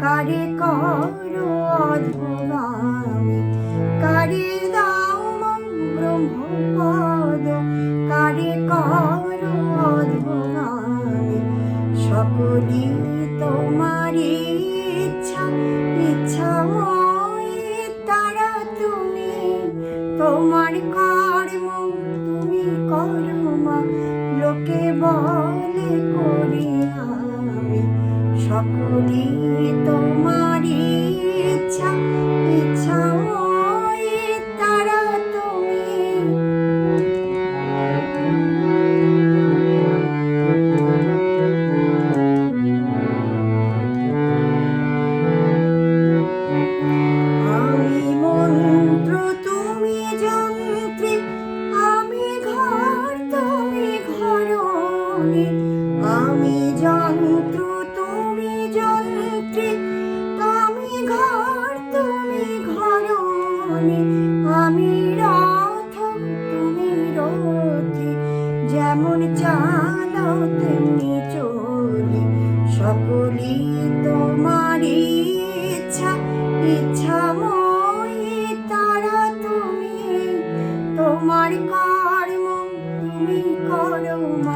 কারে করো অধবামি কারে দাও ব্রহ্মপদ কারে করো অধবামি সকলি তোমারি ইচ্ছা ইচ্ছা তারা তুমি। তোমার কর্ম, তুমি কর্ম, লোকে বলে করি আমি। সকলই তোমার ইচ্ছা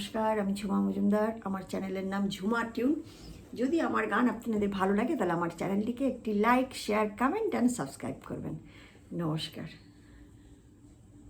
নমস্কার, আমি ঝুমা মজুমদার। আমার চ্যানেলের নাম ঝুমা টিউন। যদি আমার গান আপনাদের ভালো লাগে, তাহলে আমার চ্যানেলটিকে একটি like, share, comment and subscribe করবেন। নমস্কার।